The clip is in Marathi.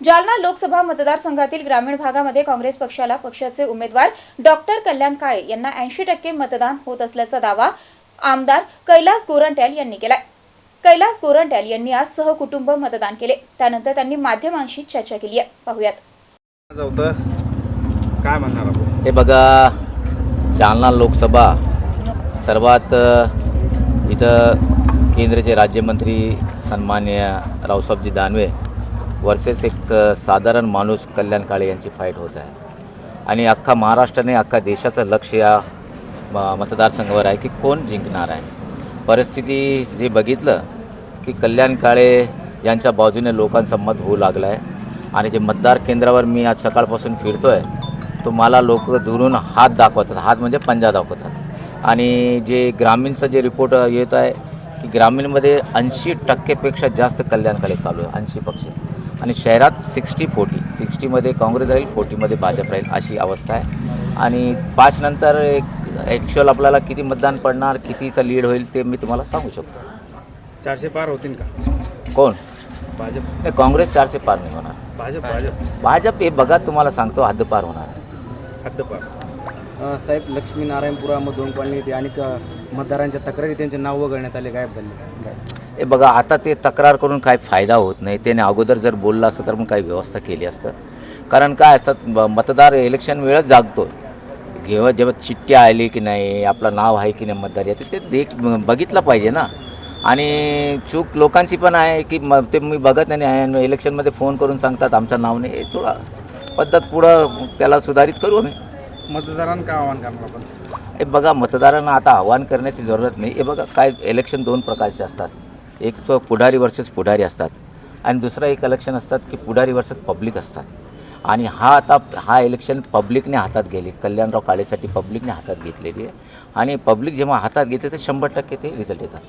जालना लोकसभा मतदारसंघातील ग्रामीण भागामध्ये काँग्रेस पक्षाला पक्षाचे उमेदवार डॉक्टर कल्याण काळे यांना ऐंशी टक्के मतदान होत असल्याचा दावा आमदार कैलास गोरंट्याल यांनी केलाय. कैलास गोरंट्याल यांनी आज सहकुटुंब मतदान केले. त्यानंतर त्यांनी माध्यमांशी चर्चा केली आहे. पाहुयात. काय म्हणणार हे बघा जालना लोकसभा सर्वात इथं केंद्राचे राज्यमंत्री सन्मान्य रावसाहेबजी दानवे वर्सेस एक साधारण माणूस कल्याण काळे यांची फाईट होत आहे. आणि अख्खा महाराष्ट्राने अख्खा देशाचं लक्ष या म- मतदारसंघावर आहे की कोण जिंकणार आहे. परिस्थिती जे बघितलं की कल्याण काळे यांच्या बाजूने लोकांचा मत होऊ लागला आहे आणि जे मतदार केंद्रावर मी आज सकाळपासून फिरतो आहे तो मला लोक दुरून हात दाखवतात. हात म्हणजे पंजा दाखवतात. आणि जे ग्रामीणचं जे रिपोर्ट येत आहे की ग्रामीणमध्ये ऐंशी टक्केपेक्षा जास्त कल्याणकाळे चालू आहे ऐंशी पक्षी. आणि शहरात सिक्स्टी फोर्टी सिक्स्टीमध्ये काँग्रेस राहील फोर्टीमध्ये भाजप राहील अशी अवस्था आहे. आणि पाच नंतर एक ॲक्च्युअल आपल्याला किती मतदान पडणार कितीचं लीड होईल ते मी तुम्हाला सांगू शकतो. चारशे पार होतील का? कोण? भाजप. नाही काँग्रेस चारशे पार नाही होणार. भाजप भाजप. भाजप हे बघा तुम्हाला सांगतो हद्दपार होणार. हद्दपार अ, साहेब लक्ष्मीनारायणपुरामधून कॉलनी येते आणि क- मतदारांच्या तक्रारी त्यांचे नाव वगळण्यात आले गायब झाले. हे बघा आता ते तक्रार करून काही फायदा होत नाही. त्याने अगोदर जर बोललं असतं तर मग काही व्यवस्था केली असतं. कारण काय असतात मतदार इलेक्शन वेळच जागतो जेव्हा जेव्हा चिठ्ठी आली की नाही आपलं नाव आहे की नाही मतदार याचं ते देख बघितलं पाहिजे ना. आणि चूक लोकांची पण आहे की म ते मी बघत नाही आणि इलेक्शनमध्ये फोन करून सांगतात आमचं नाव नाही. थोडा पद्धत पुढं त्याला सुधारित करू आम्ही. मतदारांना काय आव्हान करणार आपण? हे बघा मतदारांना आता आव्हान करण्याची जरूरत नाही. हे बघा काय इलेक्शन दोन प्रकारचे असतात. एक तो पुढारी वर्सेस पुढारी असतात. आणि दुसरं एक इलेक्शन असतात की पुढारी वर्सेस पब्लिक असतात. आणि हा आता हा इलेक्शन पब्लिकने हातात गेली कल्याणराव काळेसाठी पब्लिकने हातात घेतलेली आहे. आणि पब्लिक जेव्हा हातात घेते तर शंभर टक्के ते रिझल्ट येतात.